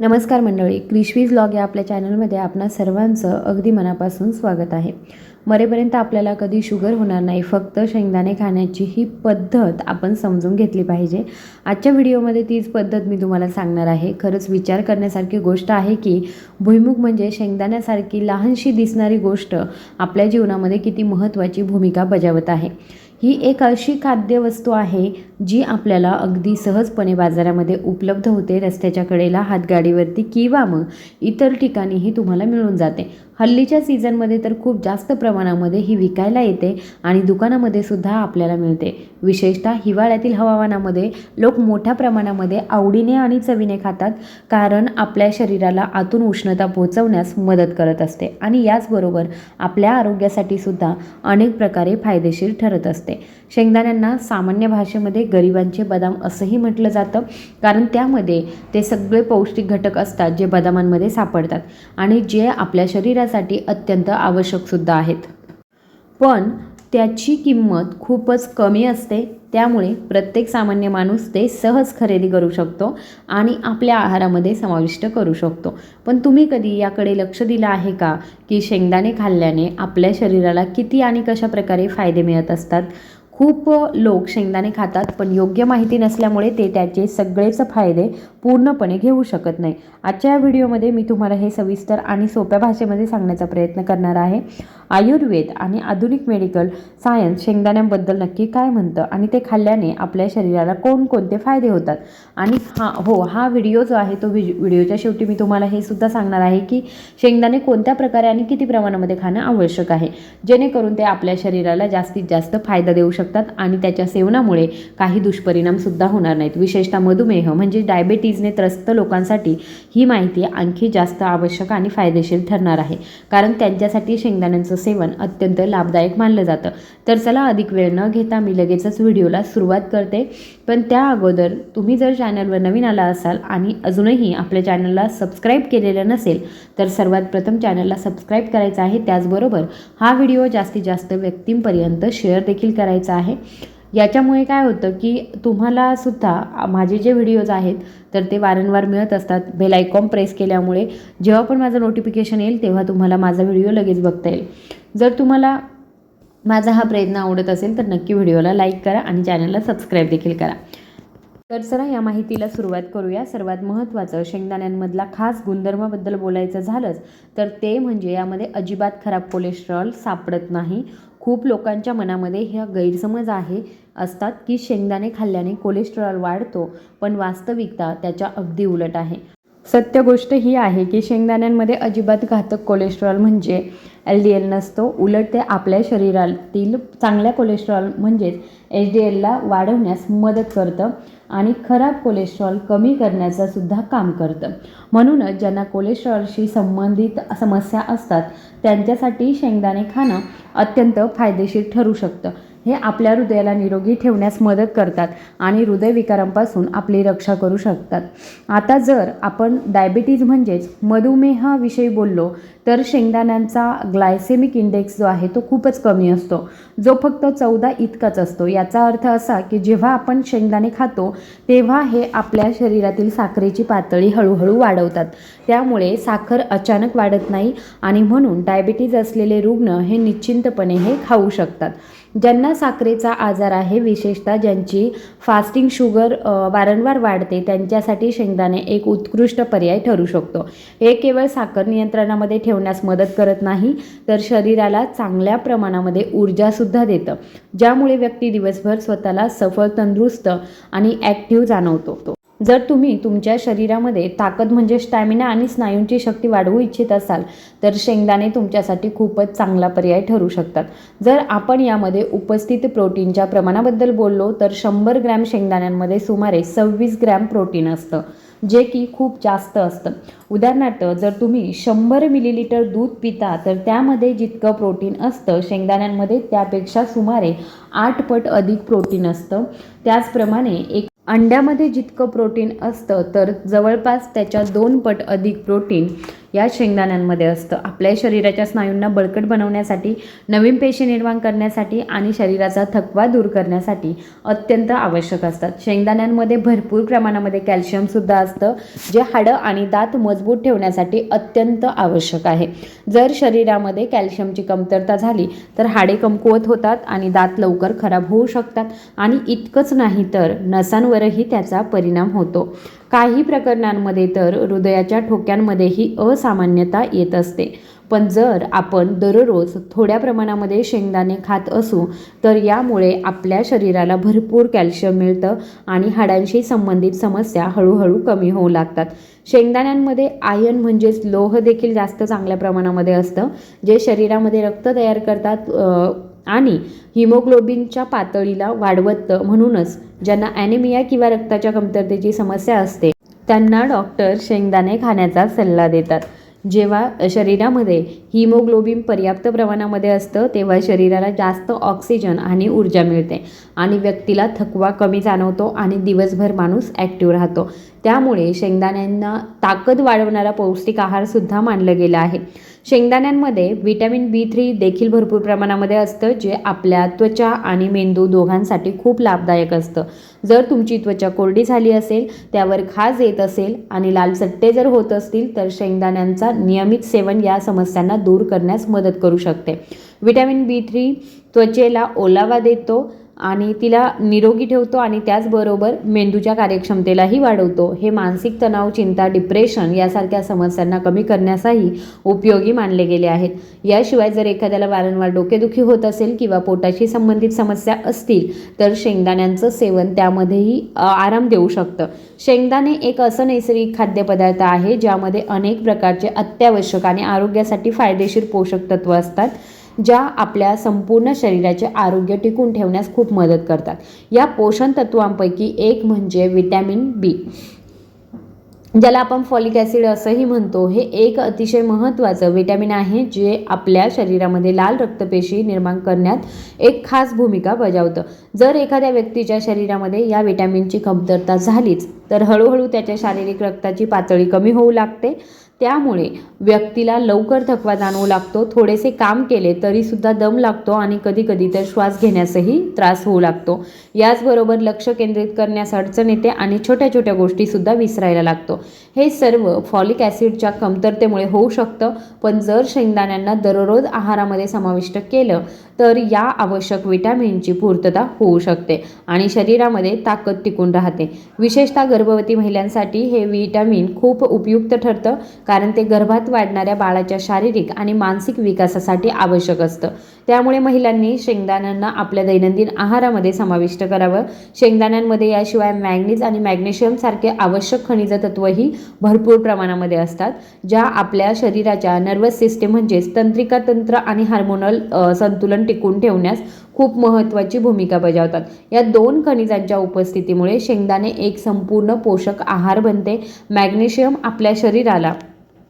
नमस्कार मंडळी क्रिशवीज लॉग या आपल्या चॅनलमध्ये आपणा सर्वांचं अगदी मनापासून स्वागत आहे. मरेपर्यंत आपल्याला कधी शुगर होणार नाही फक्त शेंगदाणे खाण्याची ही पद्धत आपण समजून घेतली पाहिजे. आजच्या व्हिडिओमध्ये तीच पद्धत मी तुम्हाला सांगणार आहे. खरंच विचार करण्यासारखी गोष्ट आहे की भुईमुग म्हणजे शेंगदाण्यासारखी लहानशी दिसणारी गोष्ट आपल्या जीवनामध्ये किती महत्त्वाची भूमिका बजावत आहे. ही एक अशी खाद्यवस्तू आहे जी आपल्याला अगदी सहजपणे बाजारामध्ये उपलब्ध होते. रस्त्याच्या कडेला हातगाडीवरती किंवा मग इतर ठिकाणीही तुम्हाला मिळून जाते. हल्लीच्या सीझनमध्ये तर खूप जास्त प्रमाणामध्ये ही विकायला येते आणि दुकानामध्ये सुद्धा आपल्याला मिळते. विशेषतः हिवाळ्यातील हवामानामध्ये लोक मोठ्या प्रमाणामध्ये आवडीने आणि चवीने खातात कारण आपल्या शरीराला आतून उष्णता पोहोचवण्यास मदत करत असते आणि याचबरोबर आपल्या आरोग्यासाठी सुद्धा अनेक प्रकारे फायदेशीर ठरत असते. शेंगदाण्यांना सामान्य भाषेमध्ये गरिबांचे बदाम असंही म्हटलं जातं कारण त्यामध्ये ते सगळे पौष्टिक घटक असतात जे बदामांमध्ये सापडतात आणि जे आपल्या आपल्यासाठी अत्यंत आवश्यकसुद्धा आहेत. पण त्याची किंमत खूपच कमी असते त्यामुळे प्रत्येक सामान्य माणूस ते सहज खरेदी करू शकतो आणि आपल्या आहारामध्ये समाविष्ट करू शकतो. पण तुम्ही कधी याकडे लक्ष दिलं आहे का? की शेंगदाणे खाल्ल्याने आपल्या शरीराला किती आणि कशा प्रकारे फायदे मिळत असतात? खूप लोक शेंगदाणे खातात पण योग्य माहिती नसल्यामुळे ते त्याचे सगळेच फायदे पूर्णपणे घेऊ शकत नाही. आजच्या या व्हिडिओमध्ये मी तुम्हाला हे सविस्तर आणि सोप्या भाषेमध्ये सांगण्याचा प्रयत्न करणार आहे. आयुर्वेद आणि आधुनिक मेडिकल सायन्स शेंगदाण्यांबद्दल नक्की काय म्हणतं आणि ते खाल्ल्याने आपल्या शरीराला कोणकोणते फायदे होतात? आणि हा हो हा व्हिडिओ जो आहे तो व्हिज व्हिडिओच्या शेवटी मी तुम्हाला हे सुद्धा सांगणार आहे की शेंगदाणे कोणत्या प्रकारे आणि किती प्रमाणामध्ये खाणं आवश्यक आहे? जेणेकरून ते आपल्या शरीराला जास्तीत जास्त फायदा देऊ शकतात आणि त्याच्या सेवनामुळे काही दुष्परिणामसुद्धा होणार नाहीत. विशेषतः मधुमेह म्हणजे डायबेटीजने त्रस्त लोकांसाठी ही माहिती आणखी जास्त आवश्यक आणि फायदेशीर ठरणार आहे. कारण त्यांच्यासाठी शेंगदाण्यांचं सेवन अत्यंत लाभदायक मानलं जातं. तर चला अधिक वेळ न घेता मी लगेचच व्हिडिओला सुरुवात करते. पण त्या अगोदर तुम्ही जर चॅनलवर नवीन आला असाल आणि अजूनही आपल्या चॅनलला सबस्क्राईब केलेलं नसेल तर सर्वात प्रथम चॅनलला सबस्क्राईब करायचं आहे. त्याचबरोबर हा व्हिडिओ जास्तीत जास्त व्यक्तींपर्यंत शेअर देखील करायचा आहे. याच्यामुळे काय होतं की तुम्हाला सुद्धा माझे जे व्हिडिओज आहेत तर ते वारंवार मिळत असतात. बेल आयकॉन प्रेस केल्यामुळे जेव्हा पण माझं नोटिफिकेशन येईल तेव्हा तुम्हाला माझा व्हिडिओ लगेच बघता येईल. जर तुम्हाला माझा हा प्रयत्न आवडत असेल तर नक्की व्हिडिओला लाईक करा आणि चॅनलला सबस्क्राईब देखील करा. तर चला या माहितीला सुरुवात करूया. सर्वात महत्त्वाचं शेंगदाण्यांमधला खास गुणधर्माबद्दल बोलायचं झालंच तर ते म्हणजे यामध्ये अजिबात खराब कोलेस्ट्रॉल सापडत नाही. खूप लोकांच्या मनामध्ये ह्या गैरसमज आहे असतात की शेंगदाणे खाल्ल्याने कोलेस्ट्रॉल वाढतो पण वास्तविकता त्याच्या अगदी उलट आहे. सत्य गोष्ट ही आहे की शेंगदाण्यांमध्ये अजिबात घातक कोलेस्ट्रॉल म्हणजे एल डी एल नसतो. उलट ते आपल्या शरीरातील चांगल्या कोलेस्ट्रॉल म्हणजेच एच डी एलला वाढवण्यास मदत करतं आणि खराब कोलेस्ट्रॉल कमी करण्याचं सुद्धा काम करतं. म्हणूनच ज्यांना कोलेस्ट्रॉलशी संबंधित समस्या असतात त्यांच्यासाठी शेंगदाणे खाणं अत्यंत फायदेशीर ठरू शकतं. हे आपल्या हृदयाला निरोगी ठेवण्यास मदत करतात आणि हृदयविकारांपासून आपली रक्षा करू शकतात. आता जर आपण डायबिटीज म्हणजेच मधुमेहाविषयी बोललो तर शेंगदाण्यांचा ग्लायसेमिक इंडेक्स जो आहे तो खूपच कमी असतो. जो फक्त चौदा इतकाच असतो. याचा अर्थ असा की जेव्हा आपण शेंगदाणे खातो तेव्हा हे आपल्या शरीरातील साखरेची पातळी हळूहळू वाढवतात. त्यामुळे साखर अचानक वाढत नाही आणि म्हणून डायबिटीज असलेले रुग्ण हे निश्चिंत निश्चिंतपणे हे खाऊ शकतात. ज्यांना साखरेचा आजार आहे विशेषतः ज्यांची फास्टिंग शुगर वारंवार वाढते त्यांच्यासाठी शेंगदाणे एक उत्कृष्ट पर्याय ठरू शकतो. हे केवळ साखर नियंत्रणामध्ये ठेवण्यास मदत करत नाही तर शरीराला चांगल्या प्रमाणामध्ये ऊर्जासुद्धा देतं. ज्यामुळे व्यक्ती दिवसभर स्वतःला सफल तंदुरुस्त आणि ॲक्टिव्ह जाणवतो जर तुम्ही तुमच्या शरीरामध्ये ताकद म्हणजे स्टॅमिना आणि स्नायूंची शक्ती वाढवू इच्छित असाल तर शेंगदाणे तुमच्यासाठी खूपच चांगला पर्याय ठरू शकतात. जर आपण यामध्ये उपस्थित प्रोटीनच्या प्रमाणाबद्दल बोललो तर शंभर ग्रॅम शेंगदाण्यांमध्ये सुमारे सव्वीस ग्रॅम प्रोटीन असतं जे की खूप जास्त असतं. उदाहरणार्थ जर तुम्ही शंभर मिलीलिटर दूध पिता तर त्यामध्ये जितकं प्रोटीन असतं शेंगदाण्यांमध्ये त्यापेक्षा सुमारे आठ पट अधिक प्रोटीन असतं. त्याचप्रमाणे एक अंड्यामध्ये जितकं प्रोटीन असतं तर जवळपास त्याच्या दोन पट अधिक प्रोटीन या शेंगदाण्यांमध्ये असतं. आपल्या शरीराच्या स्नायूंना बळकट बनवण्यासाठी नवीन पेशी निर्माण करण्यासाठी आणि शरीराचा थकवा दूर करण्यासाठी अत्यंत आवश्यक असतात. शेंगदाण्यांमध्ये भरपूर प्रमाणामध्ये कॅल्शियमसुद्धा असतं जे हाडं आणि दात मजबूत ठेवण्यासाठी अत्यंत आवश्यक आहे. जर शरीरामध्ये कॅल्शियमची कमतरता झाली तर हाडे कमकुवत होतात आणि दात लवकर खराब होऊ शकतात आणि इतकंच नाही तर नसांवरही त्याचा परिणाम होतो. काही प्रकरणांमध्ये तर हृदयाच्या ठोक्यांमध्येही असामान्यता येत असते. पण जर आपण दररोज थोड्या प्रमाणामध्ये शेंगदाणे खात असू तर यामुळे आपल्या शरीराला भरपूर कॅल्शियम मिळतं आणि हाडांशी संबंधित समस्या हळूहळू कमी होऊ लागतात. शेंगदाण्यांमध्ये आयन म्हणजेच लोह देखील जास्त चांगल्या प्रमाणामध्ये असतं जे शरीरामध्ये रक्त तयार करतात आणि हिमोग्लोबिनच्या पातळीला वाढवतं म्हणूनच ज्यांना ॲनिमिया किंवा रक्ताच्या कमतरतेची समस्या असते त्यांना डॉक्टर शेंगदाणे खाण्याचा सल्ला देतात. जेव्हा शरीरामध्ये हिमोग्लोबिन पर्याप्त प्रमाणामध्ये असतं तेव्हा शरीराला जास्त ऑक्सिजन आणि ऊर्जा मिळते आणि व्यक्तीला थकवा कमी जाणवतो आणि दिवसभर माणूस ॲक्टिव्ह राहतो. त्यामुळे शेंगदाण्यांना ताकद वाढवणारा पौष्टिक आहारसुद्धा मानलं गेलं आहे. शेंगदाण्यांमध्ये व्हिटॅमिन बी थ्री देखील भरपूर प्रमाणामध्ये असतं जे आपल्या त्वचा आणि मेंदू दोघांसाठी खूप लाभदायक असतं. जर तुमची त्वचा कोरडी झाली असेल त्यावर खाज येत असेल आणि लाल चट्टे जर होत असतील तर शेंगदाण्यांचा नियमित सेवन या समस्यांना दूर करण्यास मदत करू शकते. व्हिटॅमिन बी थ्री त्वचेला ओलावा देतो आणि तिला निरोगी ठेवतो आणि त्याचबरोबर मेंदूच्या कार्यक्षमतेलाही वाढवतो. हे मानसिक तणाव चिंता डिप्रेशन यासारख्या समस्यांना कमी करण्यासही उपयोगी मानले गेले आहेत. याशिवाय जर एखाद्याला वारंवार डोकेदुखी होत असेल किंवा पोटाशी संबंधित समस्या असतील तर शेंगदाण्यांचं सेवन त्यामध्येही आराम देऊ शकतं. शेंगदाणे एक असं नैसर्गिक खाद्यपदार्थ आहे ज्यामध्ये अनेक प्रकारचे अत्यावश्यक आणि आरोग्यासाठी फायदेशीर पोषक तत्व असतात. ज्या आपल्या संपूर्ण शरीराचे आरोग्य टिकून ठेवण्यास खूप मदत करतात. या पोषण तत्वांपैकी एक म्हणजे विटॅमिन बी. ज्याला आपण फॉलिक ॲसिड असंही म्हणतो हे एक अतिशय महत्त्वाचं विटॅमिन आहे जे आपल्या शरीरामध्ये लाल रक्तपेशी निर्माण करण्यात एक खास भूमिका बजावतं. जर एखाद्या व्यक्तीच्या शरीरामध्ये या विटॅमिनची कमतरता झालीच तर हळूहळू त्याच्या शारीरिक रक्ताची पातळी कमी होऊ लागते. त्यामुळे व्यक्तीला लवकर थकवा जाणवू लागतो थोडेसे काम केले तरीसुद्धा दम लागतो आणि कधीकधी तर श्वास घेण्यासही त्रास होऊ लागतो. याचबरोबर लक्ष केंद्रित करण्यास अडचण येते आणि छोट्या छोट्या गोष्टीसुद्धा विसरायला लागतो. हे सर्व फॉलिक ॲसिडच्या कमतरतेमुळे होऊ शकतं पण जर शेंगदाण्यांना दररोज आहारामध्ये समाविष्ट केलं तर या आवश्यक विटॅमिनची पूर्तता होऊ शकते आणि शरीरामध्ये ताकद टिकून राहते. विशेषतः गर्भवती महिलांसाठी हे विटॅमिन खूप उपयुक्त ठरतं कारण ते गर्भात वाढणाऱ्या बाळाच्या शारीरिक आणि मानसिक विकासासाठी आवश्यक असतं. त्यामुळे महिलांनी शेंगदाण्यांना आपल्या दैनंदिन आहारामध्ये समाविष्ट करावं. शेंगदाण्यांमध्ये याशिवाय मॅग्नीज आणि मॅग्नेशियम सारखे आवश्यक खनिज तत्वही भरपूर प्रमाणामध्ये असतात ज्या आपल्या शरीराच्या नर्वस सिस्टीम म्हणजेच तंत्रिका तंत्र आणि हार्मोनल संतुलन संतुलन टिकून ठेवण्यास खूप महत्त्वाची भूमिका बजावतात. या दोन खनिजांच्या उपस्थितीमुळे शेंगदाणे एक संपूर्ण पोषक आहार बनते. मॅग्नेशियम आपल्या शरीराला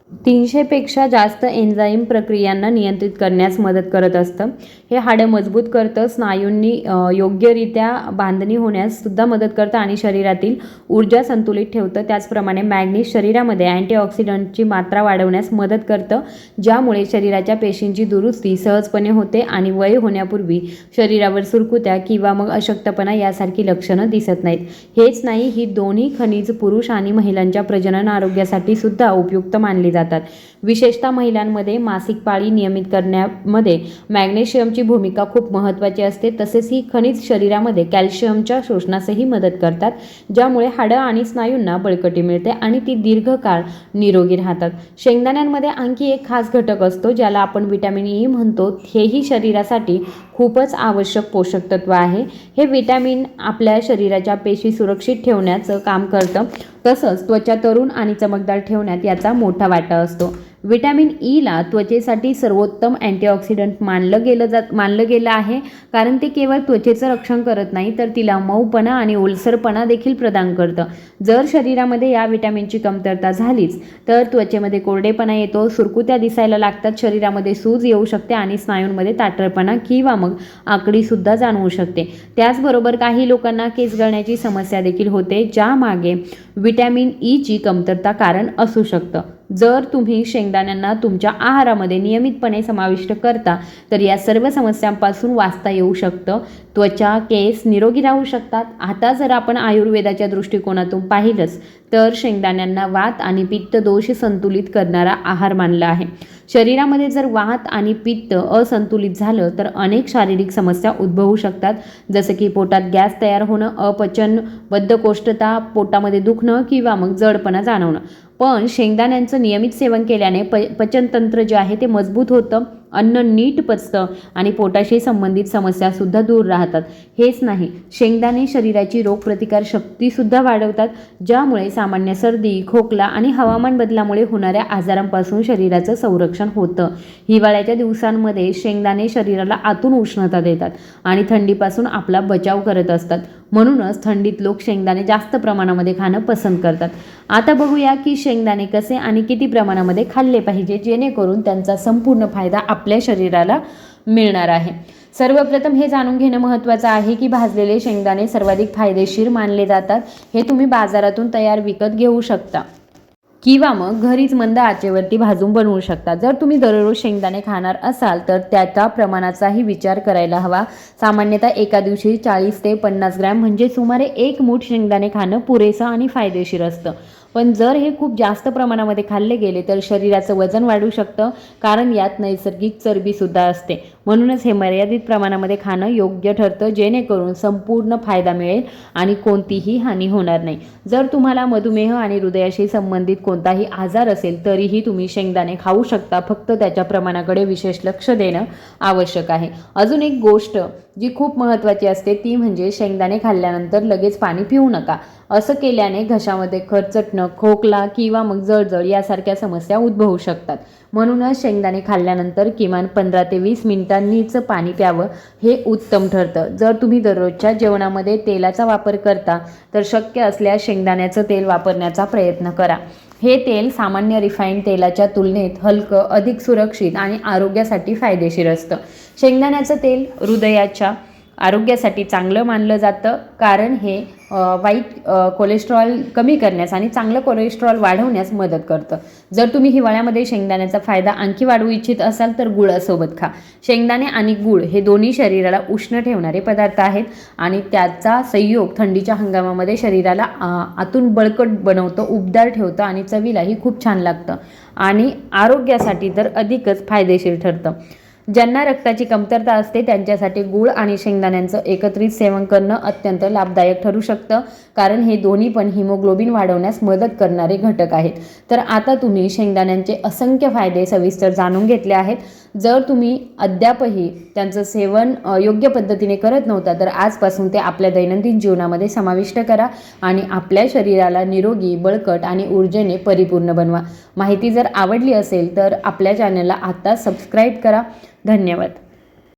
तीनशेपेक्षा जास्त एन्झाईम प्रक्रियांना नियंत्रित करण्यास मदत करत असतं. हे हाडं मजबूत करतं स्नायूंनी योग्यरित्या बांधणी होण्यास सुद्धा मदत करतं आणि शरीरातील ऊर्जा संतुलित ठेवतं. त्याचप्रमाणे मॅग्नीज शरीरामध्ये अँटीऑक्सिडंटची मात्रा वाढवण्यास मदत करतं ज्यामुळे शरीराच्या पेशींची दुरुस्ती सहजपणे होते आणि वय होण्यापूर्वी शरीरावर सुरकुत्या किंवा मग अशक्तपणा यासारखी लक्षणं दिसत नाहीत. हेच नाही ही दोन्ही खनिज पुरुष आणि महिलांच्या प्रजनन आरोग्यासाठी सुद्धा उपयुक्त मानली जातात. विशेषतः महिलांमध्ये मासिक पाळी नियमित करण्यामध्ये मॅग्नेशियमची भूमिका खूप महत्त्वाची असते. तसेच ही खनिज शरीरामध्ये कॅल्शियमच्या शोषणासही मदत करतात ज्यामुळे हाडं आणि स्नायूंना बळकटी मिळते आणि ती दीर्घकाळ निरोगी राहतात. शेंगदाण्यांमध्ये आणखी एक खास घटक असतो ज्याला आपण विटॅमिन ई म्हणतो. हेही शरीरासाठी खूपच आवश्यक पोषक तत्व आहे. हे विटॅमिन आपल्या शरीराच्या पेशी सुरक्षित ठेवण्याचं काम करतं. तसंच त्वचा तरुण आणि चमकदार ठेवण्यात याचा मोठा वाटा असतो. व्हिटॅमिन ईला e त्वचेसाठी सर्वोत्तम अँटीऑक्सिडंट मानलं गेलं जात मानलं गेलं आहे. कारण ते केवळ त्वचेचं रक्षण करत नाही तर तिला मऊपणा आणि ओलसरपणा देखील प्रदान करतं. जर शरीरामध्ये या व्हिटॅमिनची कमतरता झालीच तर त्वचेमध्ये कोरडेपणा येतो सुरकुत्या दिसायला लागतात शरीरामध्ये सूज येऊ शकते आणि स्नायूंमध्ये ताटरपणा किंवा मग आकडीसुद्धा जाणवू शकते. त्याचबरोबर काही लोकांना केस गळण्याची समस्या देखील होते ज्यामागे व्हिटॅमिन ईची e कमतरता कारण असू शकतं. जर तुम्ही शेंगदाण्यांना तुमच्या आहारामध्ये नियमितपणे समाविष्ट करता तर या सर्व समस्यांपासून वाचता येऊ शकतं. त्वचा केस निरोगी राहू शकतात. आता जर आपण आयुर्वेदाच्या दृष्टिकोनातून पाहिलंच तर शेंगदाण्यांना वात आणि पित्त दोष संतुलित करणारा आहार मानला आहे. शरीरामध्ये जर वात आणि पित्त असंतुलित झालं तर अनेक शारीरिक समस्या उद्भवू शकतात. जसं की पोटात गॅस तयार होणं अपचन बद्धकोष्ठता पोटामध्ये दुखणं किंवा मग जडपणा जाणवणं. पण शेंगदाण्यांचं नियमित सेवन केल्याने प पचनतंत्र जे आहे ते मजबूत होतं. अन्न नीट पचतं आणि पोटाशी संबंधित समस्यासुद्धा दूर राहतात. हेच नाही शेंगदाणे शरीराची रोगप्रतिकार शक्तीसुद्धा वाढवतात ज्यामुळे सामान्य सर्दी खोकला आणि हवामान बदलामुळे होणाऱ्या आजारांपासून शरीराचं संरक्षण होतं. हिवाळ्याच्या दिवसांमध्ये शेंगदाणे शरीराला आतून उष्णता देतात आणि थंडीपासून आपला बचाव करत असतात. म्हणूनच थंडीत लोक शेंगदाणे जास्त प्रमाणामध्ये खाणं पसंत करतात. आता बघूया की शेंगदाणे कसे आणि किती प्रमाणामध्ये खाल्ले पाहिजे जेणेकरून त्यांचा संपूर्ण फायदा आपल्या शरीराला मिळणार आहे. सर्वप्रथम हे जाणून घेणं महत्त्वाचं आहे की भाजलेले शेंगदाणे सर्वाधिक फायदेशीर मानले जातात. हे तुम्ही बाजारातून तयार विकत घेऊ शकता. किंवा मग घरीच मंद आचेवरती भाजून बनवू शकता. जर तुम्ही दररोज शेंगदाणे खाणार असाल तर त्याच्या प्रमाणाचाही विचार करायला हवा. सामान्यतः एका दिवशी चाळीस ते पन्नास ग्रॅम म्हणजे सुमारे एक मूठ शेंगदाणे खाणं पुरेसं आणि फायदेशीर असतं. पण जर हे खूप जास्त प्रमाणामध्ये खाल्ले गेले तर शरीराचं वजन वाढू शकतं कारण यात नैसर्गिक चरबीसुद्धा असते. म्हणूनच हे मर्यादित प्रमाणामध्ये खाणं योग्य ठरतं जेणेकरून संपूर्ण फायदा मिळेल आणि कोणतीही हानी होणार नाही. जर तुम्हाला मधुमेह आणि हृदयाशी संबंधित कोणताही आजार असेल तरीही तुम्ही शेंगदाणे खाऊ शकता. फक्त त्याच्या प्रमाणाकडे विशेष लक्ष देणं आवश्यक आहे. अजून एक गोष्ट जी खूप महत्त्वाची असते ती म्हणजे शेंगदाणे खाल्ल्यानंतर लगेच पाणी पिऊ नका. असं केल्याने घशामध्ये खरचटणं खोकला किंवा मग जळजळ यासारख्या समस्या उद्भवू शकतात. म्हणूनच शेंगदाणे खाल्ल्यानंतर किमान पंधरा ते वीस मिनिटांनीच पाणी प्यावं हे उत्तम ठरतं. जर तुम्ही दररोजच्या जेवणामध्ये तेलाचा वापर करता तर शक्य असल्यास शेंगदाण्याचं तेल वापरण्याचा प्रयत्न करा. हे तेल सामान्य रिफाईंड तेलाच्या तुलनेत हलकं अधिक सुरक्षित आणि आरोग्यासाठी फायदेशीर असतं. शेंगदाण्याचं तेल हृदयाच्या आरोग्यासाठी चांगलं मानलं जातं. कारण हे वाईट कोलेस्ट्रॉल कमी करण्यास आणि चांगलं कोलेस्ट्रॉल वाढवण्यास मदत करतं. जर तुम्ही हिवाळ्यामध्ये शेंगदाण्याचा फायदा आणखी वाढवू इच्छित असाल तर गुळासोबत खा. शेंगदाणे आणि गुळ हे दोन्ही शरीराला उष्ण ठेवणारे पदार्थ आहेत आणि त्याचा संयोग थंडीच्या हंगामामध्ये शरीराला आतून बळकट बनवतो उबदार ठेवतं आणि चवीलाही खूप छान लागतं. आणि आरोग्यासाठी तर अधिकच फायदेशीर ठरतं. ज्यांना रक्ताची कमतरता असते त्यांच्यासाठी गूळ आणि शेंगदाण्यांचं एकत्रित सेवन करणं अत्यंत लाभदायक ठरू शकतं. कारण हे दोन्ही पण हिमोग्लोबिन वाढवण्यास मदत करणारे घटक आहेत. तर आता तुम्ही शेंगदाण्यांचे असंख्य फायदे सविस्तर जाणून घेतले आहेत. जर तुम्ही अद्यापही त्यांचं सेवन योग्य पद्धतीने करत नव्हता तर आजपासून ते आपल्या दैनंदिन जीवनामध्ये समाविष्ट करा आणि आपल्या शरीराला निरोगी बळकट आणि ऊर्जेने परिपूर्ण बनवा. माहिती जर आवडली असेल तर आपल्या चॅनलला आत्ता सबस्क्राईब करा. धन्यवाद.